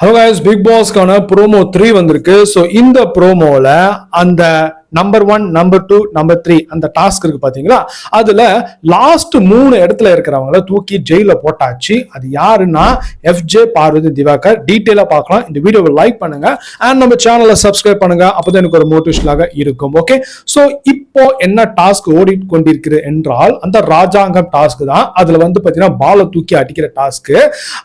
Hello guys big பாஸ்க்கான promo three வந்திருக்கு. So இந்த ப்ரோமோவில் அந்த number one number two number three அந்த டாஸ்க் இருக்கு பாத்தீங்களா? அதுல லாஸ்ட் மூணு இடத்துல இருக்கிறவங்கள தூக்கி ஜெயில போட்டாச்சு. அது யாருன்னா எஃப்ஜே பார்வதி திவாகர். டீட்டெயிலா பார்க்கலாம். இந்த வீடியோவை லைக் பண்ணுங்க. அண்ட் நம்ம சேனலை சப்ஸ்கிரைப் பண்ணுங்க. அப்பதான் எனக்கு ஒரு மோட்டிவேஷனாக இருக்கும். ஓகே ஸோ இப்போ என்ன டாஸ்க் ஓடி கொண்டிருக்கிறது என்றால் அந்த ராஜாங்கம் டாஸ்க் தான். அதுல வந்து பாத்தீங்கன்னா பாலை தூக்கி அடிக்கிற டாஸ்க்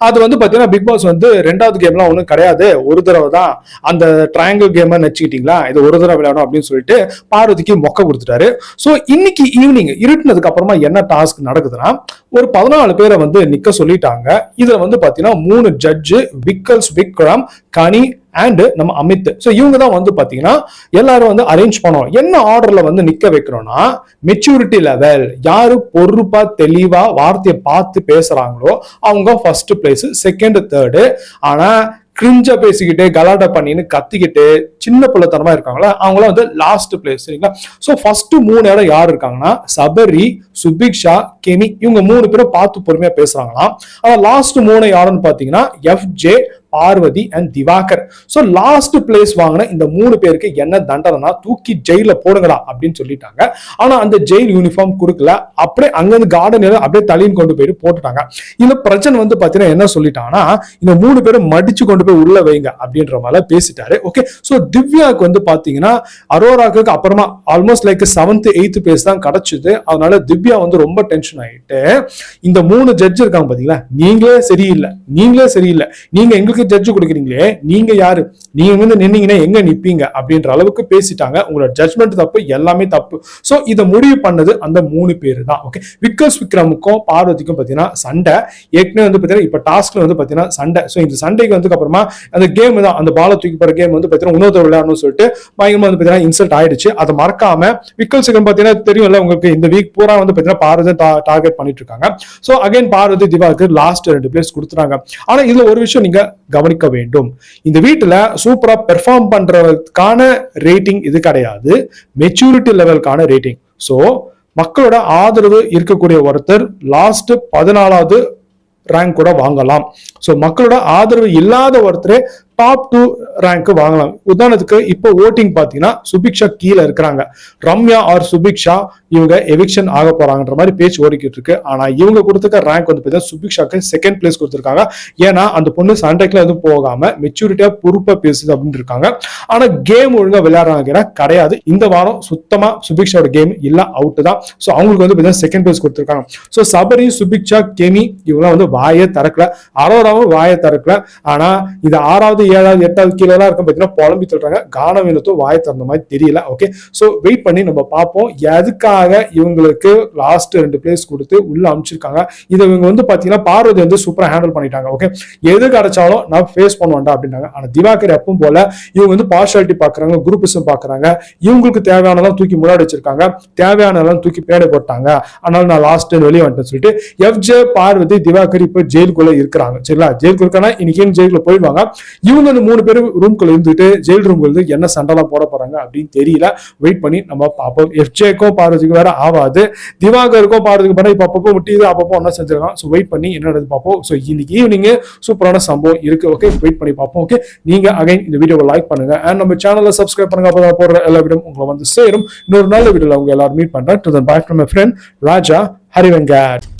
அது வந்து பாத்தீங்கன்னா பிக் பாஸ் வந்து ரெண்டாவது கேம்லாம் ஒன்றும் கிடையாது. ஒரு தடவை தான் அந்த ட்ரையாங்கிள் கேம் நினைச்சுக்கிட்டீங்களா? இது ஒரு தடவை விளையாடும் அப்படின்னு சொல்லிட்டு பார்வதிக்கு மொக்க கொடுத்துட்டாரு. ஸோ இன்னைக்கு ஈவினிங் இருட்டினதுக்கு அப்புறமா என்ன டாஸ்க் நடக்குதுன்னா ஒரு பதினாலு பேரை வந்து நிக்க சொல்லிட்டாங்க. இதுல வந்து பாத்தீங்கன்னா மூணு judge Vikkals Vikram Ghani and நம்ம அமித். ஸோ இவங்க தான் வந்து பாத்தீங்கன்னா எல்லாரும் வந்து அரேஞ்ச் பண்ணோம். என்ன ஆர்டர்ல வந்து நிக்க வைக்கிறோம்னா மெச்சூரிட்டி லெவல் யாரு பொறுப்பா தெளிவா வார்த்தையை பார்த்து பேசுறாங்களோ அவங்க ஃபர்ஸ்ட் பிளேஸ் செகண்ட் தேர்டு ஆனா கிரிஞ்சா பேசிக்கிட்டு கலாட்டா பண்ணின்னு கத்திக்கிட்டு சின்ன பிள்ளைத்தனமா இருக்காங்களா? அவங்களாம் வந்து லாஸ்ட் பிளேஸ் சரிங்களா? ஸோ ஃபர்ஸ்ட் மூணு இடம் யார் இருக்காங்கன்னா சபரி சுபிக்ஷா கெமி இவங்க மூணு பேரும் பார்த்து பொறுமையா பேசுறாங்களாம். ஆனா லாஸ்ட் மூணு யாருன்னு பாத்தீங்கன்னா F J Parvathi and Divakar. So last place வாங்கின இந்த மூணு பேருக்கு என்ன தண்டனைனா தூக்கி ஜெயில போடுங்கடா அப்படின்னு சொல்லிட்டாங்க. ஆனா அந்த ஜெயில் யூனிஃபார்ம் கொடுக்கல. அப்படியே அங்கிருந்து கார்டன் அப்படியே தள்ளின்னு கொண்டு போயிட்டு போட்டுட்டாங்க. இந்த பிரச்சனை வந்து பாத்தீங்கன்னா என்ன சொல்லிட்டாங்கன்னா இந்த மூணு பேரும் மடிச்சு கொண்டு போய் உள்ள வைங்க அப்படின்ற மாதிரி பேசிட்டாரு. ஓகே ஸோ திவ்யாவுக்கு வந்து பாத்தீங்கன்னா அரோராக்கு அப்புறமா almost like seventh eighth place தான் கிடைச்சது. அதனால திவ்யா வந்து ரொம்ப டென்ஷன் ஆயிட்டு இந்த மூணு ஜட்ஜ் இருக்காங்க பாத்தீங்களா? நீங்களே சரியில்லை. நீங்களே சரியில்லை. நீங்க எங்களுக்கு ஜட்ஜ் கொடுக்குறீங்களே நீங்க யாரு? நீங்க வந்து நின்னீங்கன்னா எங்க நிப்பீங்க? அப்படின்ற அளவுக்கு பேசிட்டாங்க. உங்களோட ஜட்மெண்ட் தப்பு எல்லாமே தப்பு. சோ இதை முடிவு பண்ணது அந்த மூணு பேர் தான் ஓகே விக்கல்ஸ் விக்ரமுக்கும் பார்வதிக்கும் பாத்தீங்கன்னா சண்டை. ஏற்கனவே வந்து பாத்தீங்கன்னா இப்ப டாஸ்க்ல வந்து பாத்தீங்கன்னா சண்டை. சோ இந்த சண்டைக்கு வந்து அப்புறமா அந்த கேம் தான் அந்த பால தூக்கி போற கேம் வந்து பாத்தீங்கன்னா இன்னொருத்தர் விளையாடணும்னு சொல்லிட்டு பயங்கரமா வந்து பாத்தீங்கன்னா இன்சல்ட் ஆயிடுச்சு. அதை மறக்காம விக்கல் சிகம் பாத்தீங்கன்னா தெரியும்ல உங்களுக்கு இந்த வீக் பூரா வந்து பாத்தீங்கன்னா பார்வதி டார்கெட் பண்ணிட்டு இருக்காங்க. சோ அகைன் பார்வதி திவாக்கு லாஸ்ட் ரெண்டு பிளேஸ் கொடுத்துறாங்க ஆனா இதுல ஒரு விஷயம் நீங்க கவனிக்க வேண்டும். இந்த வீட்டுல சூப்பரா பெர்ஃபார்ம் பண்றதுக்கான ரேட்டிங் இது கிடையாது. மெச்சூரிட்டி லெவலுக்கான ரேட்டிங் சோ மக்களோட ஆதரவு இருக்கக்கூடிய ஒருத்தர் லாஸ்ட் பதினாலாவது ரேங்க் கூட வாங்கலாம். ஸோ மக்களோட ஆதரவு இல்லாத ஒருத்தரே டாப் டூ ரேங்க் வாங்கலாம் உதாரணத்துக்கு இப்போ ஓட்டிங் பார்த்தீங்கன்னா சுபிக்ஷா கீழே இருக்கிறாங்க. ரம்யா ஆர் சுபிக்ஷா இவங்க எவிக்ஷன் ஆக போறாங்கன்ற மாதிரி பேச்சு ஓடிக்கிட்டு இருக்கு. ஆனா இவங்க கொடுத்துருக்க ரேங்க் வந்து பார்த்தீங்கன்னா சுபிக்ஷாக்கு செகண்ட் பிளேஸ் கொடுத்துருக்காங்க. ஏன்னா அந்த பொண்ணு சண்டைக்குள்ள எதுவும் போகாம மெச்சூரிட்டியா பொறுப்பா பேசுது அப்படின்னு இருக்காங்க. ஆனா கேம் ஒழுங்கா விளையாடுறாங்க கிடையாது. இந்த வாரம் சுத்தமா சுபிக்ஷாவோட கேம் இல்லை அவுட் தான். ஸோ அவங்களுக்கு வந்து பார்த்தீங்கன்னா செகண்ட் பிளேஸ் கொடுத்துருக்காங்க. ஸோ சபரி சுபிக்ஷா கெமி இவங்களாம் வந்து வாயே திறக்கல. அரோராவும் வாயை திறக்கல. ஆனா இது ஆறாவது ஏழாவது எட்டாவது கீழே எல்லாம் இருக்கும். பார்த்தீங்கன்னா புலம்பி சொல்றாங்க. கானவீனத்தும் வாய் திறந்த மாதிரி தெரியல. ஓகே ஸோ வெயிட் பண்ணி நம்ம பார்ப்போம். எதுக்காக இவங்களுக்கு லாஸ்ட் ரெண்டு பிளேஸ் கொடுத்து உள்ள அனுப்பிச்சிருக்காங்க? இதை இவங்க வந்து பாத்தீங்கன்னா பார்வதி வந்து சூப்பரா ஹேண்டில் பண்ணிட்டாங்க. ஓகே எது கிடைச்சாலும் நான் ஃபேஸ் பண்ணுவேன்டா அப்படின்னாங்க. ஆனா திவாகர் எப்பவும் போல இவங்க வந்து பார்ஷாலிட்டி பாக்குறாங்க குரூப்பிசம் பாக்குறாங்க இவங்களுக்கு தேவையானதெல்லாம் தூக்கி முன்னாடி வச்சிருக்காங்க. தேவையானதெல்லாம் தூக்கி பின்னாடி போட்டாங்க. அதனால நான் லாஸ்ட் வெளியே வந்துட்டேன் சொல்லிட்டு எஃப்ஜே பார்வதி திவாகர் இப்போ ஜெயிலுக்குள்ள இருக்கிறாங்க. சரிங்களா? ஜெயிலுக்கு இருக்கானா இன்னைக்கு ஜெயிலுக்குள்ள போயிடுவாங்க. இவங்க அந்த மூணு பேரும் ரூம்குள்ள இருந்துட்டு ஜெயில் ரூம் இருந்து என்ன சண்டைலாம் போட போறாங்க அப்படின்னு தெரியல. வெயிட் பண்ணி நம்ம பார்ப்போம். எஃப்ஜேக்கும் பார்வதிக்கும் வேற ஆகாது திவாகருக்கும் பார்வதிக்கும் பண்ண இப்போ அப்பப்போ முட்டியது அப்பப்போ ஒன்றா செஞ்சிருக்கான் ஸோ வெயிட் பண்ணி என்ன நடந்து பார்ப்போம். ஸோ இன்னைக்கு ஈவினிங் சூப்பரான சம்பவம் இருக்கு. ஓகே வெயிட் பண்ணி பார்ப்போம். ஓகே நீங்க அகைன் இந்த வீடியோவை லைக் பண்ணுங்க. அண்ட் நம்ம சேனலை சப்ஸ்கிரைப் பண்ணுங்க. அப்போ போடுற எல்லா வீடியோ உங்களை வந்து சேரும். இன்னொரு நல்ல வீடியோவில் உங்க எல்லாரும் மீட் பண்றேன். டு தன் பாய் ஃப்ரம் ஃப்ரெண்ட் ராஜா ஹரிவெங்கட்